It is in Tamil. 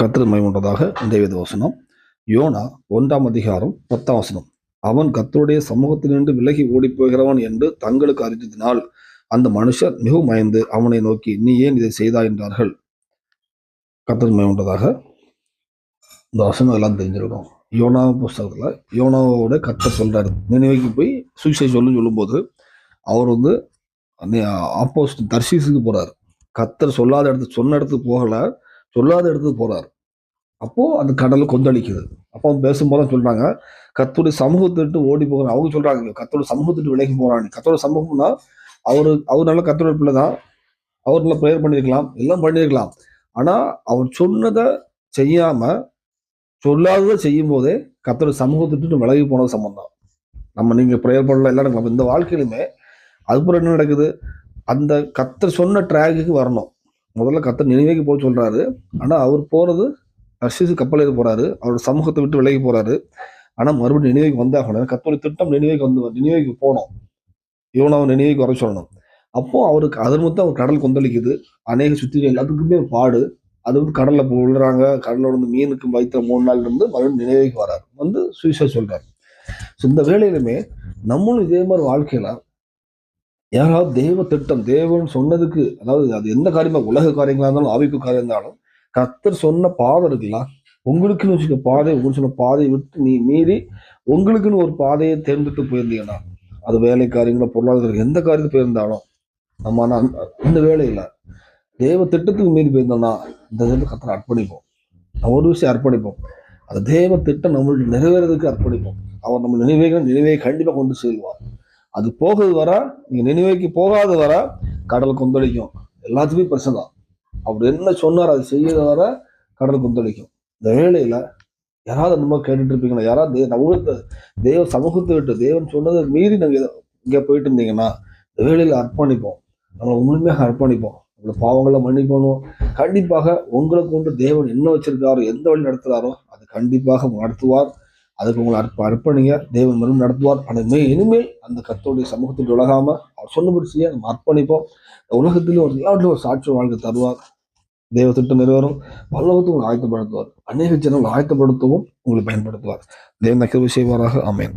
கத்திர மைமுண்டதாக தேவத வசனம். யோனா ஒன்றாம் அதிகாரம் பத்தாம் வசனம். அவன் கத்தருடைய சமூகத்தினின்று விலகி ஓடிப் போகிறவன் என்று தங்களுக்கு அறிந்ததினால் அந்த மனுஷர் மிகவும் மயந்து அவனை நோக்கி நீ ஏன் இதை செய்தாய்? என்றார்கள். கத்திர மைமுண்டதாக இந்த வசனம் எல்லாம் தெரிஞ்சிருக்கணும். யோனா புஸ்தகத்தில் யோனாவோட கத்தர் சொல்கிறார் நினைவைக்கு போய் சுவிசை சொல்லு சொல்லும்போது அவர் வந்து ஆப்போசிட் தர்ஷீஸுக்கு போகிறார் கத்தர் சொல்லாத இடத்துக்கு சொன்ன இடத்துக்கு போகலை. சொல்லாத இடத்துக்கு போகிறார் அப்போது அந்த கடல் கொந்தளிக்குது அப்போ அவங்க பேசும்போது சொல்கிறாங்க கத்தோடைய சமூகத்தை விட்டு ஓடி போகிறான் அவங்க சொல்கிறாங்க கத்தோட சமூகத்தை விலகி போகிறான் கத்தோட சமூகம்னா அவர் அவர் நல்ல கத்தோட பிள்ளை தான். அவர் நல்லா ப்ரேயர் பண்ணியிருக்கலாம் எல்லாம் பண்ணியிருக்கலாம். ஆனால் அவர் சொன்னதை செய்யாமல் சொல்லாததை செய்யும் போதே கத்தோட சமூகத்தை விலகி போனது சம்பந்தம். நம்ம நீங்கள் ப்ரேயர் பண்ணலாம் எல்லாம் நடக்கலாம் இந்த வாழ்க்கையிலுமே அதுக்கப்புறம் என்ன நடக்குது? அந்த கத்தர் சொன்ன ட்ராக்குக்கு வரணும். முதல்ல கத்தர் நினைவேக்கு போக சொல்கிறாரு ஆனால் அவர் போகிறது அர்ஷிசு கப்பல் போகிறாரு அவரோட சமூகத்தை விட்டு விலகி போகிறாரு ஆனால் மறுபடியும் நினைவுக்கு வந்தாகணும் கத்தோட திட்டம் நினைவுக்கு வந்து நினைவுக்கு போகணும். இவனை அவன் நினைவுக்கு வர சொல்லணும். அப்போது அவருக்கு அதன் மொத்தம் அவர் கடல் கொந்தளிக்குது. அநேக சுற்றி எல்லாத்துக்குமே பாடு. அது வந்து கடலில் விழுறாங்க. கடலில் வந்து மீனுக்கு வைத்த மூணு நாள் இருந்து மறுபடியும் நினைவுக்கு வராரு. வந்து சுவிசை சொல்கிறார் ஸோ இந்த வேலையிலுமே நம்மளும் இதே மாதிரி வாழ்க்கையில் யாராவது தேவ திட்டம் தேவன் சொன்னதுக்கு அதாவது அது எந்த காரியமா உலக காரியங்களா இருந்தாலும் ஆவிக்கு காரியம் இருந்தாலும் கத்தர் சொன்ன பாதை இருக்குல்ல உங்களுக்குன்னு வச்சுக்க பாதை உங்களுக்கு சொன்ன பாதையை விட்டு நீ மீறி உங்களுக்குன்னு ஒரு பாதையை தேர்ந்தெடுத்து போயிருந்தீங்கன்னா அது வேலை காரியங்களோ பொருளாதார எந்த காரியத்துக்கு போயிருந்தாலும் நம்ம ஆனால் அந்த- இந்த வேலையில தேவ திட்டத்துக்கு மீறி போயிருந்தோம்னா இந்த திட்டத்தை கத்தரை அர்ப்பணிப்போம். நம்ம ஒரு விஷயம் அர்ப்பணிப்போம். அந்த தேவ திட்டம் நம்மளுக்கு நிறைவேறதுக்கு அர்ப்பணிப்போம். அவர் நம்ம நினைவைகளை நினைவை கண்டிப்பாக கொண்டு செல்வார். அது போகுது வர நீங்கள் நினைவைக்கு போகாத வர கடல் கொந்தளிக்கும். எல்லாத்துக்குமே பிரச்சனை தான். அவர் என்ன சொன்னார் அது செய்யறது வர கடல் கொந்தளிக்கும். இந்த வேலையில் யாராவது அந்த மாதிரி கேட்டுட்டு இருப்பீங்களா? யாராவது தே- நம்மளுக்கு தேவ சமூகத்தை விட்டு தேவன் சொன்னதை மீறி நாங்கள் இங்கே போயிட்டு இருந்தீங்கன்னா இந்த வேலையில் அர்ப்பணிப்போம். நம்மளை முழுமையாக அர்ப்பணிப்போம். உங்களை பாவங்களை மன்னிப்பணும் கண்டிப்பாக உங்களுக்கு கொண்டு தேவன் என்ன வச்சிருக்காரோ எந்த வழி நடத்துகிறாரோ அது கண்டிப்பாக நடத்துவார் அதுக்கு உங்களை அற்ப அர்ப்பணிங்க. தேவன் மறுபடியும் நடத்துவார். ஆனால் இனிமேல் அந்த கத்தோடைய சமூகத்தில் உலகாமல் அவர் சொன்னபடி செய்ய நம்ம அர்ப்பணிப்போம். உலகத்திலும் ஒரு எல்லாவற்றிலும் ஒரு சாட்சி வாழ்க்கை தருவார். தெய்வ திட்டம் நிறைவேறும். பல்லவத்தை உங்களை ஆயத்தப்படுத்துவார். அநேக ஜனங்களை ஆயத்தப்படுத்தவும் உங்களை பயன்படுத்துவார். தெய்வம் கிருபை செய்வாராக. ஆமென்.